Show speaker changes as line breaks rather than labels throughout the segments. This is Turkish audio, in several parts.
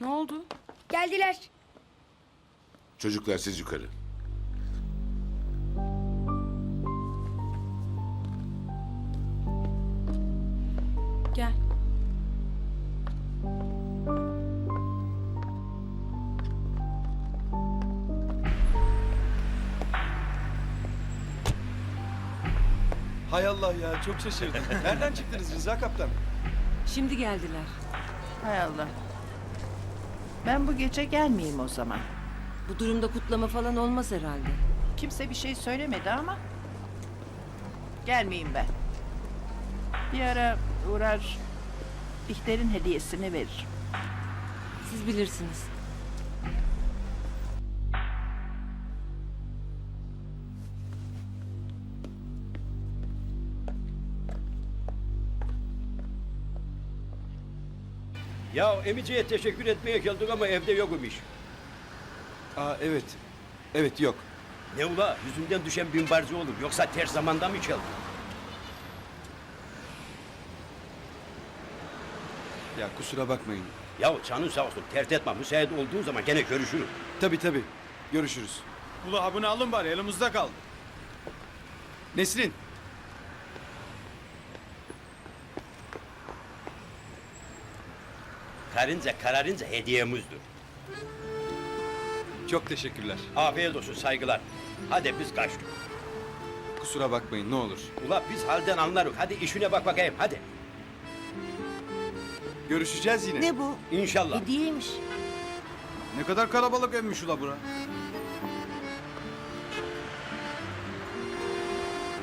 Ne oldu?
Geldiler.
Çocuklar siz yukarı.
Gel.
Hay Allah ya çok şaşırdım. Nereden çıktınız Rıza Kaptan?
Şimdi geldiler.
Hay Allah. Ben bu gece gelmeyeyim o zaman.
Bu durumda kutlama falan olmaz herhalde.
Kimse bir şey söylemedi ama... Gelmeyeyim ben. Bir ara uğrar... Bihter'in hediyesini veririm.
Siz bilirsiniz.
Ya emiciye teşekkür etmeye geldik ama evde yok imiş.
Aa evet. Evet yok.
Ne ula yüzünden düşen binbarcı olur yoksa ters zamanda mı çaldı?
Ya kusura bakmayın.
Ya canın sağ olsun ters etme müsait olduğun zaman gene görüşürüz.
Tabii tabii. Görüşürüz.
Ulu abone alın bari elimizde kaldı.
Nesrin.
Karınca kararınca hediyemizdir.
Çok teşekkürler.
Afiyet olsun saygılar. Hadi biz kaçtık.
Kusura bakmayın ne olur.
Ula biz halden anlarız. Hadi işine bak bakayım hadi.
Görüşeceğiz yine.
Ne bu?
İnşallah.
Hediyeymiş.
Ne kadar kalabalık emmiş ula bura.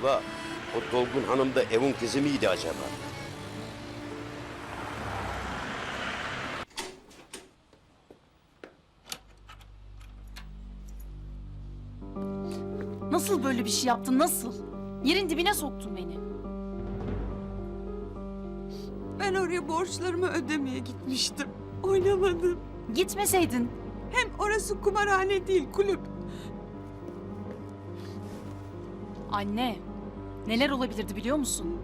Ula o dolgun hanım da evin kızı mıydı acaba?
Nasıl böyle bir şey yaptın nasıl? Yerin dibine soktun beni.
Ben oraya borçlarımı ödemeye gitmiştim. Oynamadım.
Gitmeseydin.
Hem orası kumarhane değil, kulüp.
Anne, neler olabilirdi biliyor musun?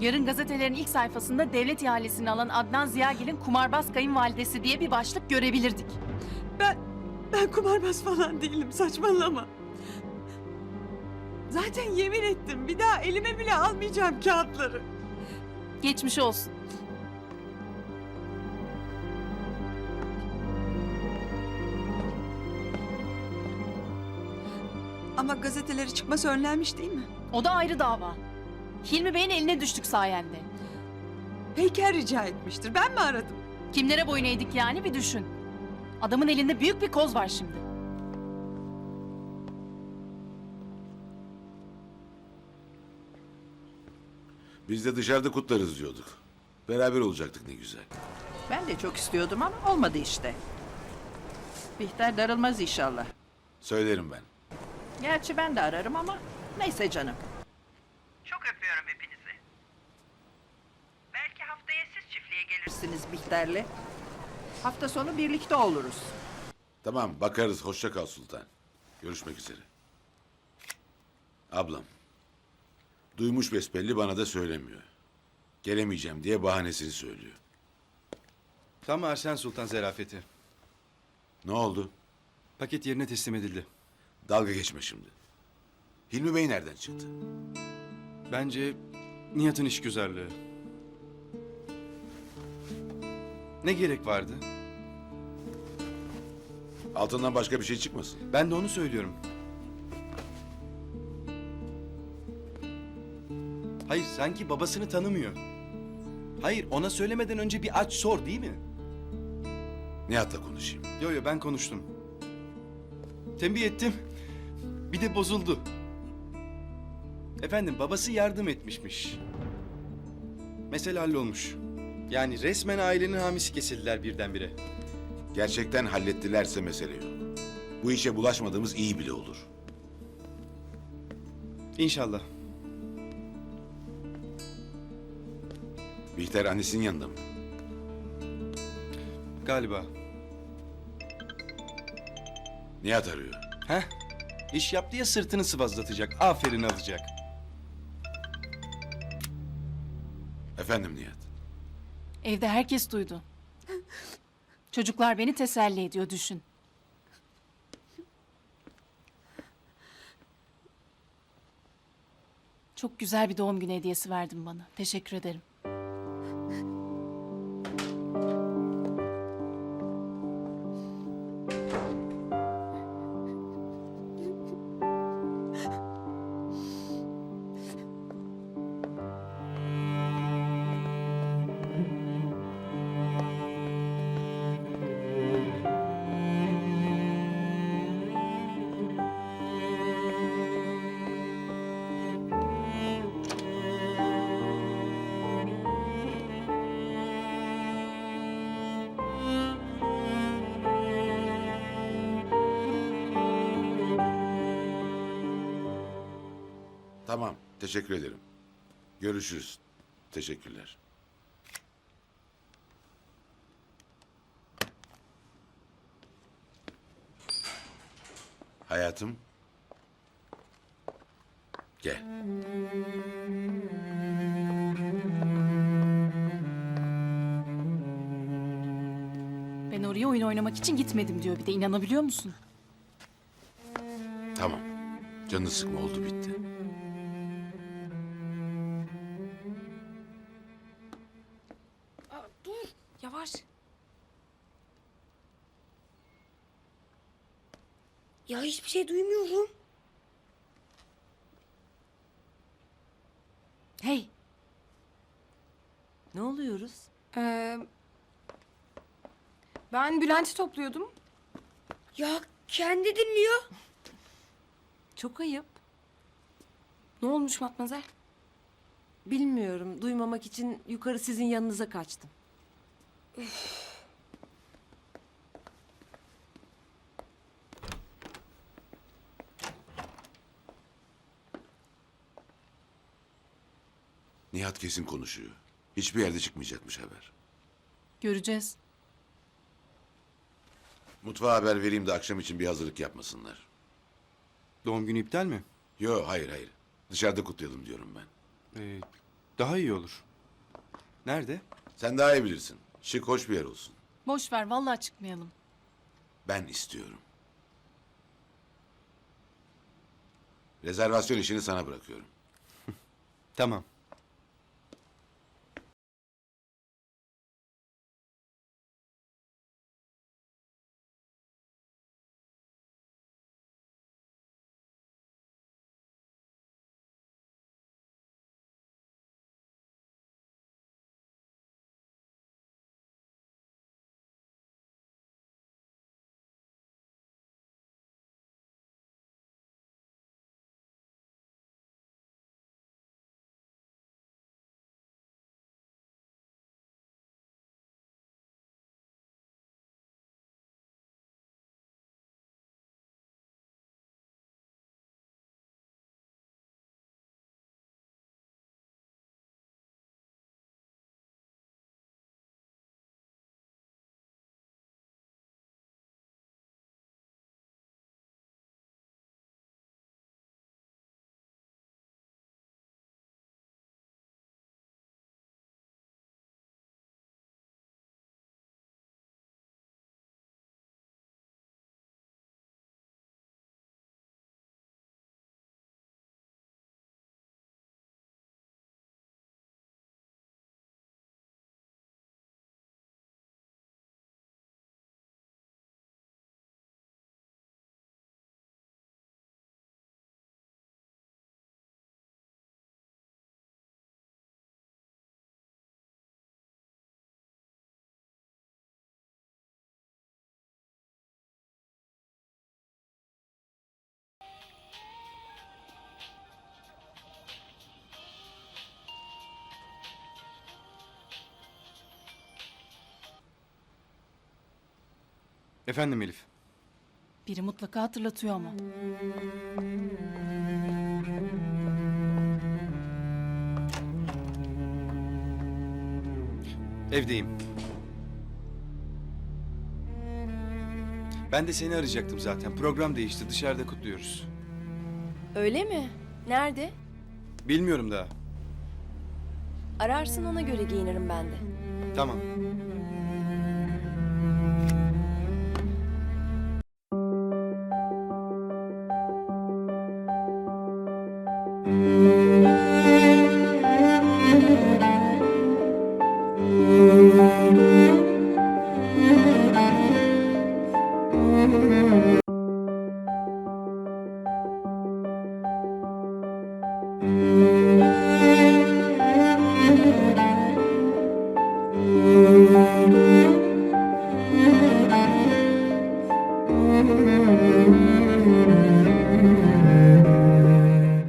Yarın gazetelerin ilk sayfasında devlet ihalesini alan Adnan Ziyagil'in kumarbaz kayınvalidesi diye bir başlık görebilirdik.
Ben, ben kumarbaz falan değilim, saçmalama. Zaten yemin ettim, bir daha elime bile almayacağım kağıtları.
Geçmiş olsun.
Ama gazeteleri çıkması önlenmiş değil mi?
O da ayrı dava. Hilmi Bey'in eline düştük sayende.
Peyker rica etmiştir, ben mi aradım?
Kimlere boyun eğdik yani bir düşün. Adamın elinde büyük bir koz var şimdi.
Biz de dışarıda kutlarız diyorduk. Beraber olacaktık ne güzel.
Ben de çok istiyordum ama olmadı işte. Bihter darılmaz inşallah.
Söylerim ben.
Gerçi ben de ararım ama neyse canım. Çok öpüyorum hepinizi. Belki haftaya siz çiftliğe gelirsiniz Bihter'le. Hafta sonu birlikte oluruz.
Tamam bakarız. Hoşça kal Sultan. Görüşmek üzere. Ablam. Duymuş besbelli bana da söylemiyor. Gelemeyeceğim diye bahanesini söylüyor.
Tam Arsen Sultan zerafeti.
Ne oldu?
Paket yerine teslim edildi.
Dalga geçme şimdi. Hilmi Bey nereden çıktı?
Bence Nihat'ın işgüzarlığı. Ne gerek vardı?
Altından başka bir şey çıkmasın.
Ben de onu söylüyorum. Hayır sanki babasını tanımıyor. Hayır ona söylemeden önce bir aç sor değil mi?
Nihat'la konuşayım.
Yo yo ben konuştum. Tembih ettim. Bir de bozuldu. Efendim babası yardım etmişmiş. Mesele hallolmuş. Yani resmen ailenin hamisi kesildiler birdenbire.
Gerçekten hallettilerse mesele yok. Bu işe bulaşmadığımız iyi bile olur.
İnşallah.
Bihter annesinin yanında mı?
Galiba.
Nihat arıyor.
Heh. İş yaptı ya sırtını sıvazlatacak. Aferin alacak.
Efendim Nihat.
Evde herkes duydu. Çocuklar beni teselli ediyor düşün. Çok güzel bir doğum günü hediyesi verdin bana. Teşekkür ederim.
Teşekkür ederim. Görüşürüz. Teşekkürler. Hayatım. Gel.
Ben oraya oyun oynamak için gitmedim diyor bir de inanabiliyor musun?
Tamam. Canını sıkma oldu bitti.
Yavaş.
Ya hiçbir şey duymuyorum.
Hey
Ne oluyoruz?
Ee, ben Bülent'i topluyordum. Ya kendi dinliyor.
Çok ayıp.
Ne olmuş Matmazel?
Bilmiyorum. Duymamak için yukarı sizin yanınıza kaçtım.
Nihat kesin konuşuyor. Hiçbir yerde çıkmayacakmış haber.
göreceğiz.
Mutfağa haber vereyim de akşam için bir hazırlık yapmasınlar.
Doğum günü iptal mi?
Yo hayır hayır. Dışarıda kutlayalım diyorum ben.
Ee, daha iyi olur. Nerede?
Sen daha iyi bilirsin. Şık hoş bir yer olsun.
Boş ver vallahi çıkmayalım.
Ben istiyorum. Rezervasyon işini sana bırakıyorum.
Tamam. Efendim Elif.
Biri mutlaka hatırlatıyor ama.
Evdeyim. Ben de seni arayacaktım zaten. Program değişti. Dışarıda kutluyoruz.
Öyle mi? Nerede?
Bilmiyorum daha.
Ararsın ona göre giyinirim ben de.
Tamam.
Aa,